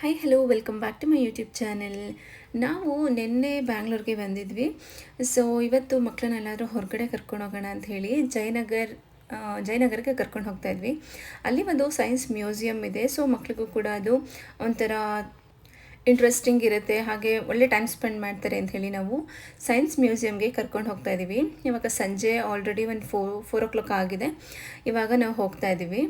Hi hello welcome back to my YouTube channel ನಾವು ನಿನ್ನೆ ಬ್ಯಾಂಗ್ಳೂರ್ಗೆ ಬಂದಿದ್ವಿ. ಸೊ ಇವತ್ತು ಮಕ್ಕಳನ್ನೆಲ್ಲರೂ ಹೊರಗಡೆ ಕರ್ಕೊಂಡು ಹೋಗೋಣ ಅಂತ ಹೇಳಿ ಜಯನಗರ್ ಜಯನಗರಕ್ಕೆ ಕರ್ಕೊಂಡು ಹೋಗ್ತಾ ಇದ್ವಿ. ಅಲ್ಲಿ ಒಂದು ಸೈನ್ಸ್ ಮ್ಯೂಸಿಯಮ್ ಇದೆ. ಸೊ ಮಕ್ಕಳಿಗೂ ಕೂಡ ಅದು ಒಂಥರ ಇಂಟ್ರೆಸ್ಟಿಂಗ್ ಇರುತ್ತೆ. ಹಾಗೆ ಒಳ್ಳೆ ಟೈಮ್ ಸ್ಪೆಂಡ್ ಮಾಡ್ತಾರೆ ಅಂತ ಹೇಳಿ ನಾವು ಸೈನ್ಸ್ ಮ್ಯೂಸಿಯಮ್ಗೆ ಕರ್ಕೊಂಡು ಹೋಗ್ತಾ ಇದ್ದೀವಿ. ಇವಾಗ ಸಂಜೆ ಆಲ್ರೆಡಿ ಒಂದು ಫೋರ್ ಫೋರ್ ಓ ಕ್ಲಾಕ್ ಆಗಿದೆ. ಇವಾಗ ನಾವು ಹೋಗ್ತಾ ಇದ್ದೀವಿ.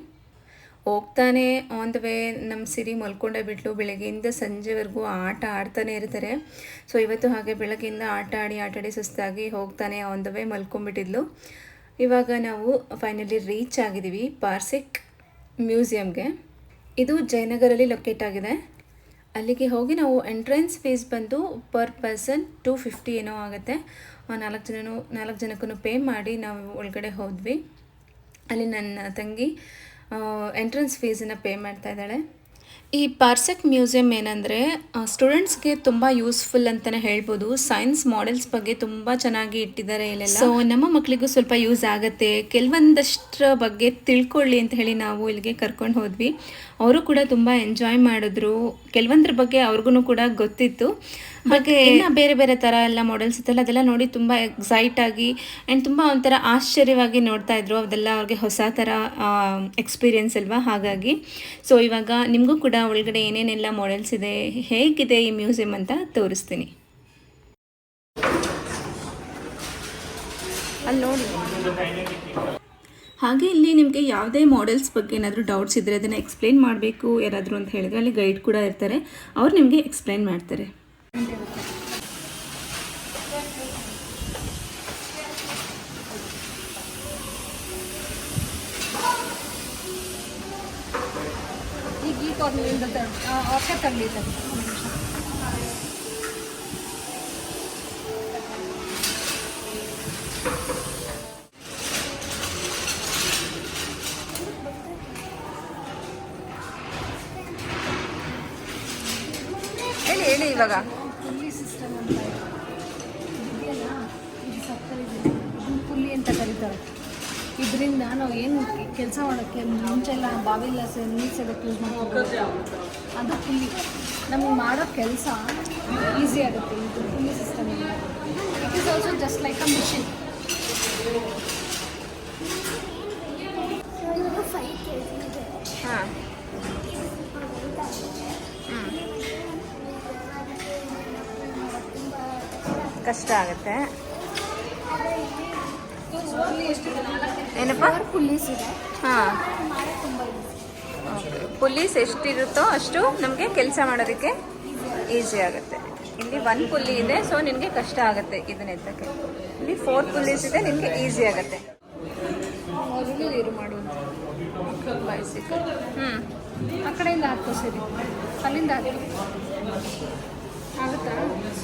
ಹೋಗ್ತಾನೆ ಆನ್ ದ ವೇ ನಮ್ಮ ಸಿರಿ ಮಲ್ಕೊಂಡೇ ಬಿಟ್ಲು. ಬೆಳಗ್ಗೆಯಿಂದ ಸಂಜೆವರೆಗೂ ಆಟ ಆಡ್ತಾನೆ ಇರ್ತಾರೆ. ಸೊ ಇವತ್ತು ಹಾಗೆ ಬೆಳಗ್ಗೆಯಿಂದ ಆಟ ಆಡಿ ಆಟಾಡಿ ಸುಸ್ತಾಗಿ ಹೋಗ್ತಾನೆ ಆನ್ ದ ವೇ ಮಲ್ಕೊಂಡ್ಬಿಟ್ಟಿದ್ಲು. ಇವಾಗ ನಾವು ಫೈನಲಿ ರೀಚ್ ಆಗಿದ್ದೀವಿ ಪಾರ್ಸಿಕ್ ಮ್ಯೂಸಿಯಮ್ಗೆ ಇದು ಜಯನಗರಲ್ಲಿ ಲೊಕೇಟ್ ಆಗಿದೆ. ಅಲ್ಲಿಗೆ ಹೋಗಿ ನಾವು ಎಂಟ್ರೆನ್ಸ್ ಫೀಸ್ ಬಂದು ಪರ್ ಪರ್ಸನ್ ಟೂ ಫಿಫ್ಟಿ ಏನೋ ಆಗುತ್ತೆ. ನಾಲ್ಕು ಜನನು, ನಾಲ್ಕು ಜನಕ್ಕೂ ಪೇ ಮಾಡಿ ನಾವು ಒಳಗಡೆ ಹೋದ್ವಿ. ಅಲ್ಲಿ ನನ್ನ ತಂಗಿ ಎಂಟ್ರೆನ್ಸ್ ಫೀಸನ್ನು ಪೇ ಮಾಡ್ತಾ ಇದ್ದಾಳೆ. ಈ ಪಾರ್ಸೆಕ್ ಮ್ಯೂಸಿಯಂ ಏನಂದರೆ ಸ್ಟೂಡೆಂಟ್ಸ್ಗೆ ತುಂಬ ಯೂಸ್ಫುಲ್ ಅಂತಲೇ ಹೇಳ್ಬೋದು. ಸೈನ್ಸ್ ಮಾಡೆಲ್ಸ್ ಬಗ್ಗೆ ತುಂಬ ಚೆನ್ನಾಗಿ ಇಟ್ಟಿದ್ದಾರೆ ಇಲ್ಲೆಲ್ಲ. ಸೊ ನಮ್ಮ ಮಕ್ಕಳಿಗೂ ಸ್ವಲ್ಪ ಯೂಸ್ ಆಗುತ್ತೆ. ಕೆಲವೊಂದಷ್ಟರ ಬಗ್ಗೆ ತಿಳ್ಕೊಳ್ಳಿ ಅಂತ ಹೇಳಿ ನಾವು ಇಲ್ಲಿಗೆ ಕರ್ಕೊಂಡು ಹೋದ್ವಿ. ಅವರು ಕೂಡ ತುಂಬ ಎಂಜಾಯ್ ಮಾಡಿದ್ರು. ಕೆಲವೊಂದ್ರ ಬಗ್ಗೆ ಅವ್ರಿಗೂ ಕೂಡ ಗೊತ್ತಿತ್ತು. ಹಾಗೆ ಇನ್ನು ಬೇರೆ ಬೇರೆ ಥರ ಎಲ್ಲ ಮಾಡೆಲ್ಸ್ ಇತ್ತಲ್ಲ ಅದೆಲ್ಲ ನೋಡಿ ತುಂಬ ಎಕ್ಸೈಟ್ ಆಗಿ ಆ್ಯಂಡ್ ತುಂಬ ಒಂಥರ ಆಶ್ಚರ್ಯವಾಗಿ ನೋಡ್ತಾ ಇದ್ರು. ಅದೆಲ್ಲ ಅವ್ರಿಗೆ ಹೊಸ ಥರ ಎಕ್ಸ್ಪೀರಿಯನ್ಸ್ ಅಲ್ವಾ? ಹಾಗಾಗಿ ಸೊ ಇವಾಗ ನಿಮಗೂ ಕೂಡ ಒಳಗಡೆ ಏನೇನೆಲ್ಲ ಮಾಡೆಲ್ಸ್ ಇದೆ ಹೇಗಿದೆ ಈ ಮ್ಯೂಸಿಯಂ ಅಂತ ತೋರಿಸ್ತೀನಿ. ಅಲ್ಲಿ ನೋಡಿ. ಹಾಗೆ ಇಲ್ಲಿ ನಿಮಗೆ ಯಾವುದೇ ಮಾಡೆಲ್ಸ್ ಬಗ್ಗೆ ಏನಾದರೂ ಡೌಟ್ಸ್ ಇದ್ದರೆ ಅದನ್ನು ಎಕ್ಸ್ಪ್ಲೇನ್ ಮಾಡಬೇಕು ಯಾರಾದರೂ ಅಂತ ಹೇಳಿದ್ರೆ ಅಲ್ಲಿ ಗೈಡ್ ಕೂಡ ಇರ್ತಾರೆ. ಅವ್ರು ನಿಮಗೆ ಎಕ್ಸ್ಪ್ಲೇನ್ ಮಾಡ್ತಾರೆ. ಈಗ ಈ ಕಾರ್ನರಿಂದ ಆಫೆ ತಗಲಿದೆ ಹೇಳಿ ಹೇಳಿ ಇವಾಗ ಏನು ಕೆಲಸ ಮಾಡೋಕ್ಕೆ ಮುಂಚೆ ಎಲ್ಲ ಬಾವಿಲ್ಲ ನೀರು ಸೇದಕ್ಕೆ ಯೂಸ್ ಮಾಡ್ಕೋಬೋದು ಅದು ಫುಲ್ಲಿ ನಮಗೆ ಮಾಡೋ ಕೆಲಸ ಈಸಿ ಆಗುತ್ತೆ. ಇದು fully system it is also just like a machine ಹಾಂ. ಕಷ್ಟ ಆಗುತ್ತೆ. ಏನಪ್ಪ? ಹಾಂ. ಪುಲೀಸ್ ಎಷ್ಟಿರುತ್ತೋ ಅಷ್ಟು ನಮಗೆ ಕೆಲಸ ಮಾಡೋದಕ್ಕೆ ಈಸಿ ಆಗುತ್ತೆ. ಇಲ್ಲಿ ಒನ್ ಪುಲ್ಲಿ ಇದೆ ಸೊ ನಿಮಗೆ ಕಷ್ಟ ಆಗುತ್ತೆ ಇದನ್ನ ಎತ್ತಕ್ಕೆ. ಇಲ್ಲಿ ಫೋರ್ ಪುಲ್ಲೀಸ್ ಇದೆ ನಿಮಗೆ ಈಸಿ ಆಗುತ್ತೆ. ಬೈಸಿಕಲ್ ಹ್ಞೂ ಆ ಕಡೆಯಿಂದ ಹಾಕೋ ಸರಿ. ಅಲ್ಲಿಂದ ಹಾಕಿ. ಆಗುತ್ತಾ Haberman's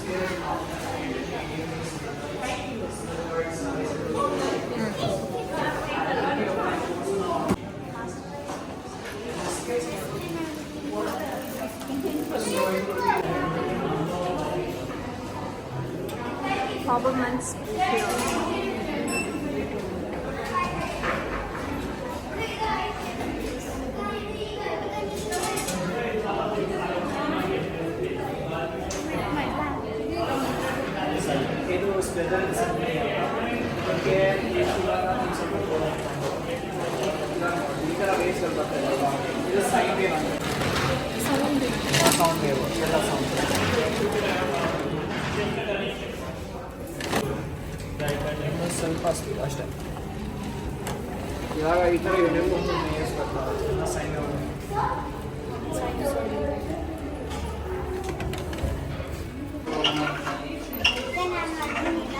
ಇದು ಸ್ಪೆಷಲ್ ಬಗ್ಗೆ ಈ ಥರ ವೇಸ್ಟ್ ಸ್ವಲ್ಪ ಬರ್ತದೆ ಅಲ್ವಾ? ಇದು ಸೈನ್ ವೇವ್ ಅಂತ ಸೌಂಡ್ ವೇವ್ ಎಲ್ಲ ಸೌಂಡ್ ಸ್ವಲ್ಪ ಅಷ್ಟೇ ಇವಾಗ ಈ ಥರ ಇದೆಲ್ಲ ಸೈನ್ ವೇವ್ ಮತ್ತೆ ನಾನು ಮಾಡ್ತೀನಿಲ್ಲ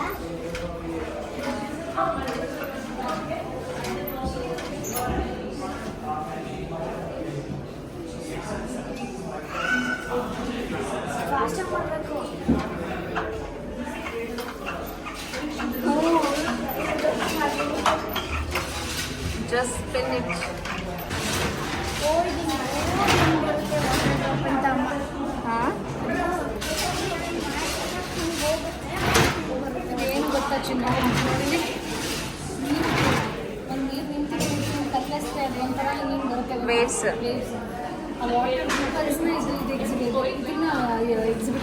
ಫಾಸ್ಟಾಗಿ ಮಾಡಬೇಕು just spin it. ಹಾಂ ಏನು ಗೊತ್ತಾ ಚಿನ್ನ ನೋಡಿ ಒಂದು ನೀರು ನಿಂತಿದೆ ಕತ್ತಲಿಸ್ತಾ ಇದೆ ಒಂಥರ ಹಿಂಗೆ ಬರುತ್ತೆ Waves. ವೇವ್ಸ್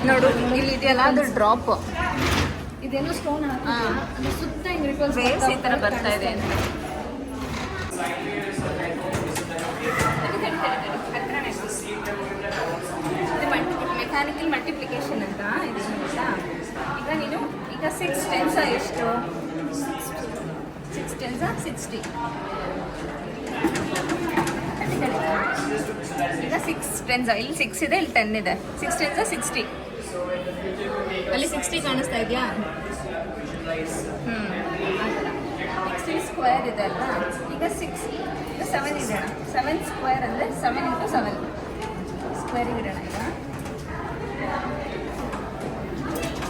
ನೋಡು ಇಲ್ಲಿ ಇದೆಯಲ್ಲ ಅದು ಡ್ರಾಪ್ ಇದೇನೋ ಸ್ಟೋನ್ ಸುತ್ತ ವೇವ್ಸ್ ಈ ಥರ ಬರ್ತಾ ಇದೆ ಅಂತ ಮೆಕ್ಯಾನಿಕಲ್ ಮಲ್ಟಿಪ್ಲಿಕೇಶನ್ ಅಂತ ಇದು ಈಗ ನೀನು ಈಗ ಸಿಕ್ಸ್ ಟೆನ್ಸ ಎಷ್ಟು? ಸಿಕ್ಸ್ ಟೆನ್ಸ ಸಿಕ್ಸ್ಟಿ ಈಗ ಸಿಕ್ಸ್ ಟೆನ್ಸ ಇಲ್ಲಿ ಸಿಕ್ಸ್ ಇದೆ ಇಲ್ಲಿ ಟೆನ್ ಇದೆ. ಸಿಕ್ಸ್ ಟೆನ್ಸ ಸಿಕ್ಸ್ಟಿ ಅಲ್ಲಿ ಸಿಕ್ಸ್ಟಿ ಕಾಣಿಸ್ತಾ ಇದೆಯಾ? ಹ್ಞೂ ಸಿಕ್ಸ್ಟಿ ಸ್ಕ್ವೇರ್ ಇದೆ ಅಲ್ವಾ? ಈಗ ಸಿಕ್ಸ್ ಈಗ ಸೆವೆನ್ ಇದೆ ಸೆವೆನ್ ಸ್ಕ್ವೇರ್ ಅಂದರೆ ಸೆವೆನ್ ಇಂಟು ಸೆವೆನ್ ಸ್ಕ್ವೇರಿಗೆ ಇಡೋಣ ಈಗ.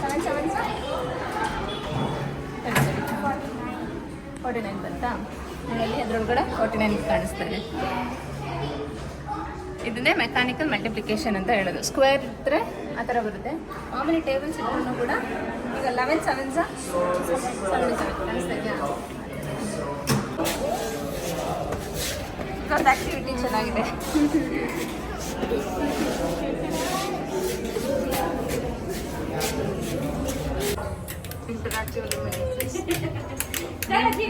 ಸೆವೆನ್ ಸೆವೆನ್ ಫಾರ್ಟಿ ನೈನ್ ಬಂತಾ? ಹಾಗಾಗಿ ಅದರೊಳಗಡೆ ಫಾರ್ಟಿ ನೈನ್ ಕಾಣಿಸ್ತಾ ಇದೆ. ಇದನ್ನೇ ಮೆಕ್ಯಾನಿಕಲ್ ಮಲ್ಟಿಪ್ಲಿಕೇಶನ್ ಅಂತ ಹೇಳೋದು. ಸ್ಕ್ವೇರ್ ಇದ್ದರೆ ಆ ಥರ ಬರುತ್ತೆ. ಮಾಮೂಲಿ ಟೇಬಲ್ಸ್ ಇದ್ರೂ ಕೂಡ ಈಗ ಲೆವೆನ್ ಸೆವೆನ್ ಸೆವೆನ್ ಕಾಣಿಸ್ತಾ ಚೆನ್ನಾಗಿದೆ.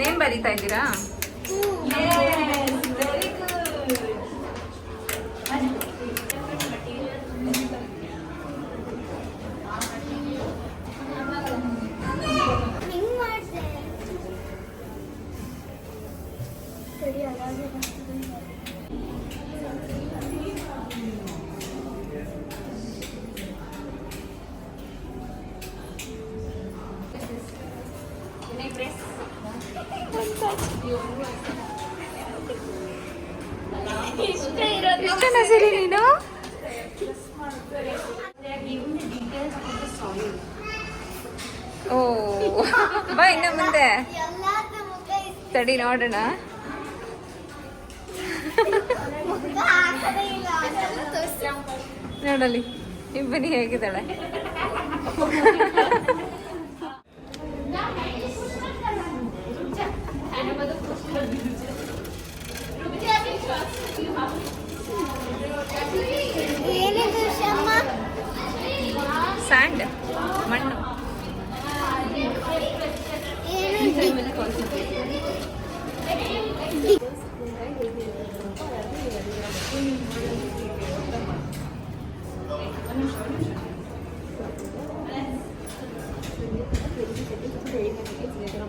ನೇಮ್ ಬರೀತಾ ಇದ್ದೀರಾ? ಇಷ್ಟನ ಸರಿ ನೀನು? ಓ ಬಾ ಇನ್ನ ಮುಂದೆ. ತಡಿ ನೋಡೋಣ. ನೋಡಲಿ ಇಬ್ಬನಿ ಹೇಗಿದ್ದಾಳೆ?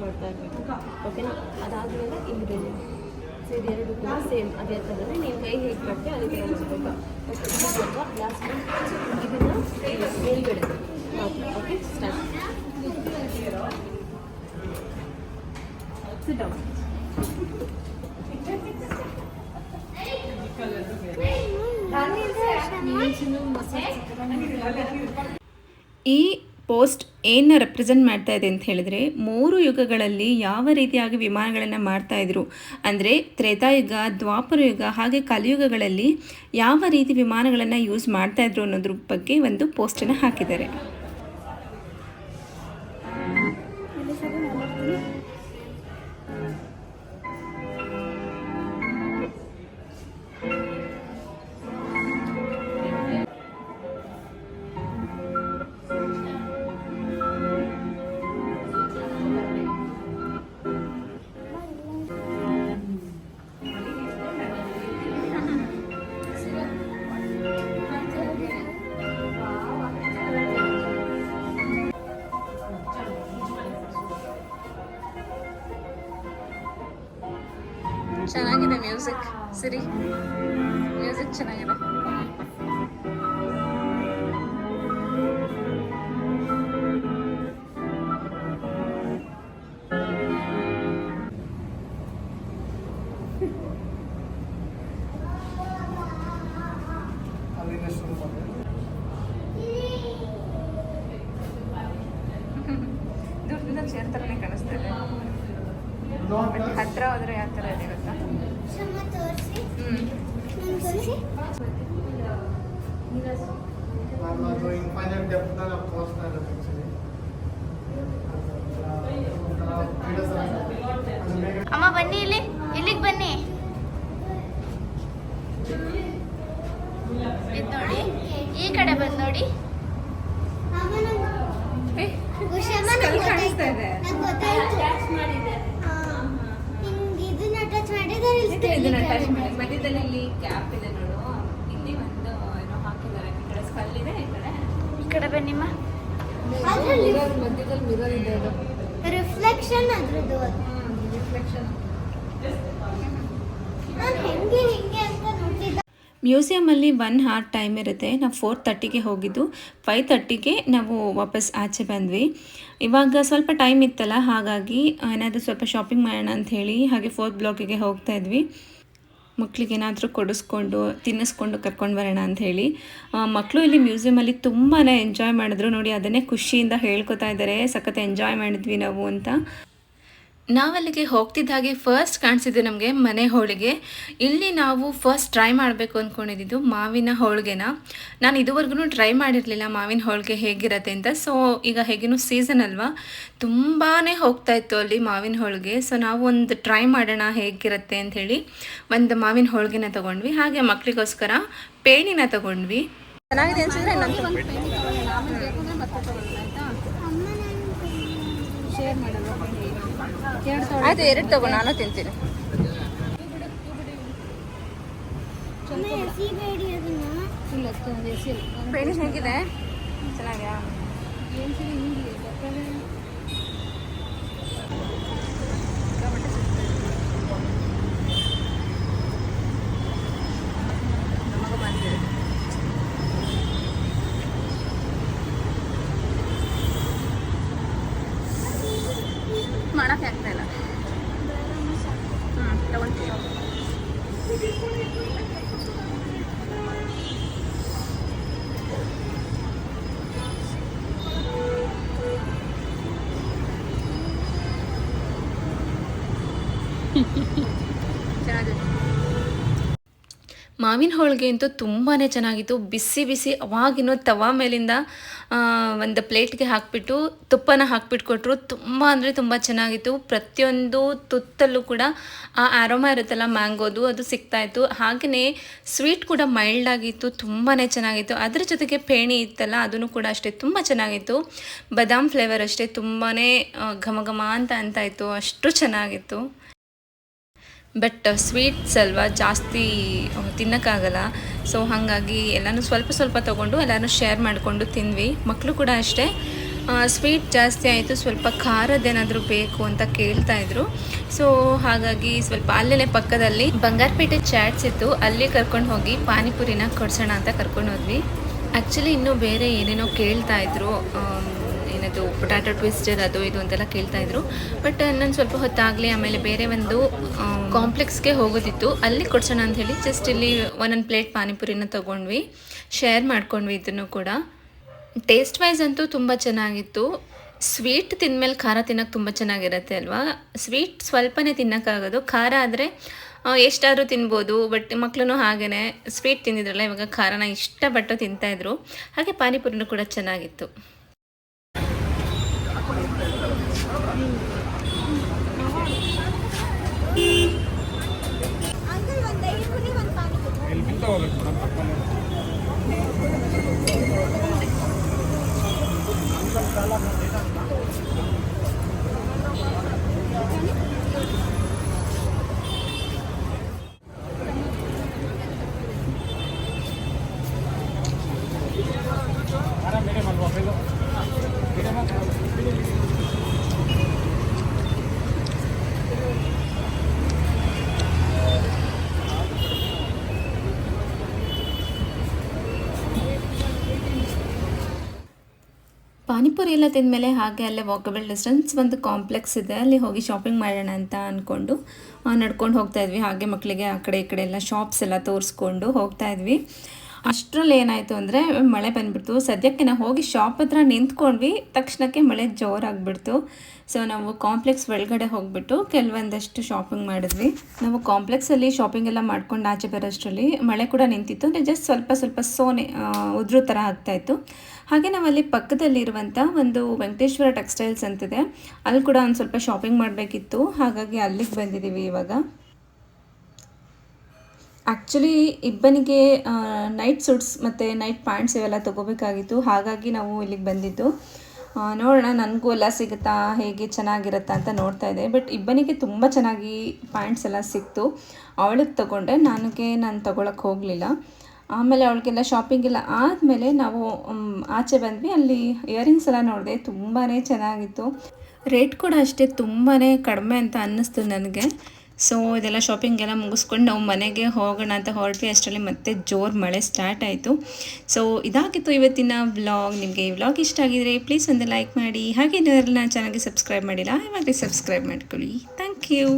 ಮಾಡ್ತಾ ಇರಬೇಕು ಓಕೆನಾ ಅದಾದಮೇಲೆ ಇಲ್ಲಿ ಬೆಲೆ ಸೊ ಇದೆರಡು ಕೂಡ ಸೇಮ್ ಅದೇ ಥರನೇ ನೀವು ಕೈ ಹೇಗೆ ಕಟ್ಟಿ ಅದೇ ಥರ ಮಾಡಬೇಕು ಓಕೆ ಇದನ್ನ ಗ್ಲಾಸ್ ಇದನ್ನು ಮೇಲ್ಗಡೆ okay start sit down post ಏನು ರೆಪ್ರೆಸೆಂಟ್ ಮಾಡ್ತಾ ಇದೆ ಅಂತ ಹೇಳಿದ್ರೆ, ಮೂರು ಯುಗಗಳಲ್ಲಿ ಯಾವ ರೀತಿಯಾಗಿ ವಿಮಾನಗಳನ್ನು ಮಾಡ್ತಾ ಇದ್ರು? ಅಂದರೆ ತ್ರೇತಾಯುಗ, ದ್ವಾಪರ ಯುಗ ಹಾಗೆ ಕಲಿಯುಗಗಳಲ್ಲಿ ಯಾವ ರೀತಿ ವಿಮಾನಗಳನ್ನು ಯೂಸ್ ಮಾಡ್ತಾ ಇದ್ರು ಅನ್ನೋದ್ರ ಬಗ್ಗೆ ಒಂದು ಪೋಸ್ಟನ್ನು ಹಾಕಿದ್ದಾರೆ. ಚೆನ್ನಾಗಿದೆ ಮ್ಯೂಸಿಕ್. ಸರಿ. ಮ್ಯೂಸಿಕ್ ಚೆನ್ನಾಗಿದೆ. ಇರೋದು ಅಮ್ಮ ಬನ್ನಿ ಇಲ್ಲಿ. ಇಲ್ಲಿಗೆ ಬನ್ನಿ. ಇದು ನೋಡಿ ಈ ಕಡೆ ಬಂದು ನೋಡಿ ಉಷಮ್ಮ ನಂಗ್ ಗೊತ್ತಾಯ್ತು ನಂಗ್ ಗೊತ್ತಾಯ್ತು ಹಾ. ಹಿಂಗ್ ಇದನ್ನ ಟಚ್ ಮಾಡಿದ್ರೆ ಇಲ್ಲಿ ಇದನ್ನ ಅಟ್ಯಾಚ್ ತೆಗಿತಾರೆ. ಮಾಡಿ ಮಧ್ಯದಲ್ಲಿ ಇಲ್ಲಿ ಕ್ಯಾಪ್ ಇದೆ ನೋಡು ಇಲ್ಲಿ ಒಂದು ಏನೋ ಹಾಕಿದ್ದಾರೆ ಈ ಕಡೆ ಸ್ಕಲ್ ಇದೆ ಈ ಕಡೆ ಈ ಕಡೆ ಬನ್ನಿಮ್ಮ ಮಿರರ್ ಅದ್ರಲ್ಲಿ ಮಧ್ಯದಲ್ಲಿ ಮಿರರ್ ಇದೆ ರಿಫ್ಲೆಕ್ಷನ್ ಅದ್ರದ್ದು. ಅದು ರಿಫ್ಲೆಕ್ಷನ್ ನಾನು ಹೆಂಗೆ ಹೆಂಗೆ ಅಂತ ನೋಡ್ತಿದ್ದೆ. ಮ್ಯೂಸಿಯಮಲ್ಲಿ ಒನ್ ಹಾರ್ ಟೈಮ್ ಇರುತ್ತೆ. ನಾವು ಫೋರ್ ತರ್ಟಿಗೆ ಹೋಗಿದ್ದು. ಫೈವ್ ತರ್ಟಿಗೆ ನಾವು ವಾಪಸ್ ಆಚೆ ಬಂದ್ವಿ. ಇವಾಗ ಸ್ವಲ್ಪ ಟೈಮ್ ಇತ್ತಲ್ಲ ಹಾಗಾಗಿ ಏನಾದರೂ ಸ್ವಲ್ಪ ಶಾಪಿಂಗ್ ಮಾಡೋಣ ಅಂತ ಹೇಳಿ ಹಾಗೆ ಫೋರ್ತ್ ಬ್ಲಾಕಿಗೆ ಹೋಗ್ತಾ ಇದ್ವಿ. ಮಕ್ಳಿಗೆ ಏನಾದರೂ ಕೊಡಿಸ್ಕೊಂಡು, ತಿನ್ನಿಸ್ಕೊಂಡು ಕರ್ಕೊಂಡು ಬರೋಣ ಅಂತ ಹೇಳಿ ಮಕ್ಕಳು ಇಲ್ಲಿ ಮ್ಯೂಸಿಯಮಲ್ಲಿ ತುಂಬಾ ಎಂಜಾಯ್ ಮಾಡಿದ್ರು. ನೋಡಿ, ಅದನ್ನೇ ಖುಷಿಯಿಂದ ಹೇಳ್ಕೊತಾ ಇದ್ದಾರೆ. ಸಖತ್ ಎಂಜಾಯ್ ಮಾಡಿದ್ವಿ ನಾವು ಅಂತ. ನಾವಲ್ಲಿಗೆ ಹೋಗ್ತಿದ್ದ ಹಾಗೆ ಫಸ್ಟ್ ಕಾಣಿಸಿದ್ದು ನಮಗೆ ಮನೆ ಹೋಳಿಗೆ. ಇಲ್ಲಿ ನಾವು ಫಸ್ಟ್ ಟ್ರೈ ಮಾಡಬೇಕು ಅಂದ್ಕೊಂಡಿದ್ದು ಮಾವಿನ ಹೋಳಿಗೆನ. ನಾನು ಇದುವರೆಗೂ ಟ್ರೈ ಮಾಡಿರಲಿಲ್ಲ ಮಾವಿನ ಹೋಳಿಗೆ ಹೇಗಿರತ್ತೆ ಅಂತ. ಸೊ ಈಗ ಹೇಗೇನು ಸೀಸನ್ ಅಲ್ವಾ? ತುಂಬಾ ಹೋಗ್ತಾ ಇತ್ತು ಅಲ್ಲಿ ಮಾವಿನ ಹೋಳಿಗೆ. ಸೊ ನಾವು ಒಂದು ಟ್ರೈ ಮಾಡೋಣ ಹೇಗಿರುತ್ತೆ ಅಂತ ಹೇಳಿ ಒಂದು ಮಾವಿನ ಹೋಳಿಗೆನ ತಗೊಂಡ್ವಿ. ಹಾಗೆ ಮಕ್ಕಳಿಗೋಸ್ಕರ ಪೇಣಿನ ತಗೊಂಡ್ವಿ. ಚೆನ್ನಾಗಿದೆ ಅನ್ಸಿದ್ರೆ ಆಮೇಲೆ ಬೇಕು ಅಂದ್ರೆ ಮತ್ತೆ ತಗೊಳ್ಳೋಣ ಆಯ್ತಾ ಶೇರ್ ಮಾಡಲ್ಲ. ಎರಡು ತಗೊಳ್ಳಿ ಆಯ್ತು ಎರಡು ತಗೋ ನಾನು ತಿಂತೀನಿ. ಅಮ್ಮ ಎಸಿಬೇಡಿ ಅದನ್ನ. ಇಲ್ಲ ಅದು ಎಸಿಲ್ ಪೇಣಿ ಹೇಗಿದೆ? ಚೆನ್ನಾಗ್ಯಾ? ಮಾವಿನ ಹೋಳಿಗೆ ಅಂತೂ ತುಂಬಾ ಚೆನ್ನಾಗಿತ್ತು. ಬಿಸಿ ಬಿಸಿ ಅವಾಗಿನ ತವಾ ಮೇಲಿಂದ ಒಂದು ಪ್ಲೇಟ್ಗೆ ಹಾಕಿಬಿಟ್ಟು, ತುಪ್ಪನ ಹಾಕ್ಬಿಟ್ಟು ಕೊಟ್ಟರು ತುಂಬ ಅಂದರೆ ತುಂಬ ಚೆನ್ನಾಗಿತ್ತು. ಪ್ರತಿಯೊಂದು ತುತ್ತಲ್ಲೂ ಕೂಡ ಆ ಆರೋಮ ಇರುತ್ತಲ್ಲ ಮ್ಯಾಂಗೋದು, ಅದು ಸಿಗ್ತಾಯಿತ್ತು ಹಾಗೆಯೇ ಸ್ವೀಟ್ ಕೂಡ ಮೈಲ್ಡ್ ಆಗಿತ್ತು. ತುಂಬಾ ಚೆನ್ನಾಗಿತ್ತು. ಅದ್ರ ಜೊತೆಗೆ ಪೇಣಿ ಇತ್ತಲ್ಲ, ಅದನ್ನು ಕೂಡ ಅಷ್ಟೇ ತುಂಬ ಚೆನ್ನಾಗಿತ್ತು. ಬಾದಾಮ್ ಫ್ಲೇವರ್ ಅಷ್ಟೇ ತುಂಬಾ ಘಮ ಘಮ ಅಂತ ಅಂತ ಇತ್ತು ಅಷ್ಟು ಚೆನ್ನಾಗಿತ್ತು. ಬಟ್ ಸ್ವೀಟ್ಸ್ ಅಲ್ವಾ ಜಾಸ್ತಿ ತಿನ್ನೋಕ್ಕಾಗಲ್ಲ. ಸೊ ಹಾಗಾಗಿ ಎಲ್ಲನೂ ಸ್ವಲ್ಪ ಸ್ವಲ್ಪ ತೊಗೊಂಡು ಎಲ್ಲನೂ ಶೇರ್ ಮಾಡಿಕೊಂಡು ತಿಂದ್ವಿ. ಮಕ್ಕಳು ಕೂಡ ಅಷ್ಟೇ. ಸ್ವೀಟ್ ಜಾಸ್ತಿ ಆಯಿತು, ಸ್ವಲ್ಪ ಖಾರದ್ದೇನಾದರೂ ಬೇಕು ಅಂತ ಕೇಳ್ತಾ ಇದ್ರು. ಸೊ ಹಾಗಾಗಿ ಸ್ವಲ್ಪ ಅಲ್ಲೇ ಪಕ್ಕದಲ್ಲಿ ಬಂಗಾರಪೇಟೆ ಚಾಟ್ಸ್ ಇತ್ತು. ಅಲ್ಲಿ ಕರ್ಕೊಂಡು ಹೋಗಿ ಪಾನಿಪುರಿನ ಕೊಡ್ಸೋಣ ಅಂತ ಕರ್ಕೊಂಡು ಹೋದ್ವಿ. ಆ್ಯಕ್ಚುಲಿ ಇನ್ನೂ ಬೇರೆ ಏನೇನೋ ಕೇಳ್ತಾ ಇದ್ರು. ಏನದು ಪೊಟ್ಯಾಟೊ ಟ್ವಿಸ್ಟರ್ ಅದು ಇದು ಅಂತೆಲ್ಲ ಕೇಳ್ತಾ ಇದ್ರು. ಬಟ್ ನಾನು ಸ್ವಲ್ಪ ಹೊತ್ತಾಗಲಿ, ಆಮೇಲೆ ಬೇರೆ ಒಂದು ಕಾಂಪ್ಲೆಕ್ಸ್ಗೆ ಹೋಗೋದಿತ್ತು. ಅಲ್ಲಿ ಕೊಡ್ಸೋಣ ಅಂತ ಹೇಳಿ ಜಸ್ಟ್ ಇಲ್ಲಿ ಒಂದೊಂದು ಪ್ಲೇಟ್ ಪಾನಿಪುರಿನ ತೊಗೊಂಡ್ವಿ. ಶೇರ್ ಮಾಡ್ಕೊಂಡ್ವಿ ಇದನ್ನು ಕೂಡ. ಟೇಸ್ಟ್ ವೈಸ್ ಅಂತೂ ತುಂಬ ಚೆನ್ನಾಗಿತ್ತು. ಸ್ವೀಟ್ ತಿಂದಮೇಲೆ ಖಾರ ತಿನ್ನೋಕೆ ತುಂಬ ಚೆನ್ನಾಗಿರುತ್ತೆ ಅಲ್ವಾ? ಸ್ವೀಟ್ ಸ್ವಲ್ಪನೇ ತಿನ್ನೋಕ್ಕಾಗೋದು. ಖಾರ ಆದರೆ ಎಷ್ಟಾದರೂ ತಿನ್ಬೋದು, ಬಟ್ ಮಕ್ಕಳು ಹಾಗೇ ಸ್ವೀಟ್ ತಿಂದಿದ್ರಲ್ಲ, ಇವಾಗ ಖಾರನ ಇಷ್ಟಪಟ್ಟು ತಿಂತಾಯಿದ್ರು ಹಾಗೆ ಪಾನಿಪುರಿನೂ ಕೂಡ ಚೆನ್ನಾಗಿತ್ತು. 갔다 와 갔다 와 ಪಾನಿಪುರಿ ಎಲ್ಲ ತಿಂದಮೇಲೆ ಹಾಗೆ ಅಲ್ಲೇ ವಾಕಬಲ್ ಡಿಸ್ಟೆನ್ಸ್ ಒಂದು ಕಾಂಪ್ಲೆಕ್ಸ್ ಇದೆ. ಅಲ್ಲಿ ಹೋಗಿ ಶಾಪಿಂಗ್ ಮಾಡೋಣ ಅಂತ ಅಂದ್ಕೊಂಡು ನಡ್ಕೊಂಡು ಹೋಗ್ತಾ ಇದ್ವಿ. ಹಾಗೆ ಮಕ್ಕಳಿಗೆ ಆ ಕಡೆ ಈ ಕಡೆ ಎಲ್ಲ ಶಾಪ್ಸ್ ಎಲ್ಲ ತೋರಿಸ್ಕೊಂಡು ಹೋಗ್ತಾ ಇದ್ವಿ. ಅಷ್ಟರಲ್ಲಿ ಏನಾಯಿತು ಅಂದರೆ ಮಳೆ ಬಂದುಬಿಡ್ತು. ಸದ್ಯಕ್ಕೆ ನಾವು ಹೋಗಿ ಶಾಪ್ ಹತ್ರ ನಿಂತ್ಕೊಂಡ್ವಿ. ತಕ್ಷಣಕ್ಕೆ ಮಳೆ ಜೋರಾಗ್ಬಿಡ್ತು. ಸೊ ನಾವು ಕಾಂಪ್ಲೆಕ್ಸ್ ಒಳಗಡೆ ಹೋಗ್ಬಿಟ್ಟು ಕೆಲವೊಂದಷ್ಟು ಶಾಪಿಂಗ್ ಮಾಡಿದ್ವಿ. ನಾವು ಕಾಂಪ್ಲೆಕ್ಸಲ್ಲಿ ಶಾಪಿಂಗ್ ಎಲ್ಲ ಮಾಡ್ಕೊಂಡು ಆಚೆ ಬರೋಷ್ಟರಲ್ಲಿ ಮಳೆ ಕೂಡ ನಿಂತಿತ್ತು. ಅಂದರೆ ಜಸ್ಟ್ ಸ್ವಲ್ಪ ಸ್ವಲ್ಪ ಸೋನೆ ಉದುರು ಥರ ಆಗ್ತಾಯಿತ್ತು ಹಾಗೆ ನಾವಲ್ಲಿ ಪಕ್ಕದಲ್ಲಿರುವಂಥ ಒಂದು ವೆಂಕಟೇಶ್ವರ ಟೆಕ್ಸ್ಟೈಲ್ಸ್ ಅಂತಿದೆ. ಅಲ್ಲಿ ಕೂಡ ಒಂದು ಸ್ವಲ್ಪ ಶಾಪಿಂಗ್ ಮಾಡಬೇಕಿತ್ತು. ಹಾಗಾಗಿ ಅಲ್ಲಿಗೆ ಬಂದಿದ್ದೀವಿ ಇವಾಗ. ಆ್ಯಕ್ಚುಲಿ ಇಬ್ಬನಿಗೆ ನೈಟ್ ಸೂಟ್ಸ್ ಮತ್ತು ನೈಟ್ ಪ್ಯಾಂಟ್ಸ್ ಇವೆಲ್ಲ ತೊಗೋಬೇಕಾಗಿತ್ತು. ಹಾಗಾಗಿ ನಾವು ಇಲ್ಲಿಗೆ ಬಂದಿದ್ದು. ನೋಡೋಣ, ನನಗೂ ಎಲ್ಲ ಸಿಗುತ್ತಾ? ಹೇಗೆ ಚೆನ್ನಾಗಿರುತ್ತಾ ಅಂತ ನೋಡ್ತಾ ಇದ್ದೆ. ಬಟ್ ಇಬ್ಬನಿಗೆ ತುಂಬ ಚೆನ್ನಾಗಿ ಪ್ಯಾಂಟ್ಸ್ ಎಲ್ಲ ಸಿಕ್ತು. ಅವಳಿಗೆ ತೊಗೊಂಡೆ. ನನಗೆ ನಾನು ತೊಗೊಳಕ್ಕೆ ಹೋಗಲಿಲ್ಲ. ಆಮೇಲೆ ಅವಳಿಗೆಲ್ಲ ಶಾಪಿಂಗ್ ಎಲ್ಲ ಆದಮೇಲೆ ನಾವು ಆಚೆ ಬಂದ್ವಿ. ಅಲ್ಲಿ ಇಯರಿಂಗ್ಸ್ ಎಲ್ಲ ನೋಡಿದೆ. ತುಂಬಾ ಚೆನ್ನಾಗಿತ್ತು. ರೇಟ್ ಕೂಡ ಅಷ್ಟೇ ತುಂಬಾ ಕಡಿಮೆ ಅಂತ ಅನ್ನಿಸ್ತು ನನಗೆ. ಸೊ ಇದೆಲ್ಲ ಶಾಪಿಂಗ್ ಎಲ್ಲ ಮುಗಿಸ್ಕೊಂಡು ನಾವು ಮನೆಗೆ ಹೋಗೋಣ ಅಂತ ಹೊರಟ್ವಿ. ಅಷ್ಟರಲ್ಲಿ ಮತ್ತೆ ಜೋರು ಮಳೆ ಸ್ಟಾರ್ಟ್ ಆಯಿತು. ಸೊ ಇದಾಗಿತ್ತು ಇವತ್ತಿನ ವ್ಲಾಗ್ ನಿಮಗೆ ಈ ವ್ಲಾಗ್ ಇಷ್ಟ ಆಗಿದರೆ ಪ್ಲೀಸ್ ಒಂದು ಲೈಕ್ ಮಾಡಿ. ಹಾಗೆ ನಾನು ಚಾನಲ್ಗೆ ಸಬ್ಸ್ಕ್ರೈಬ್ ಮಾಡಿಲ್ಲ, ಇವಾಗಲೇ ಸಬ್ಸ್ಕ್ರೈಬ್ ಮಾಡ್ಕೊಳ್ಳಿ. Thank you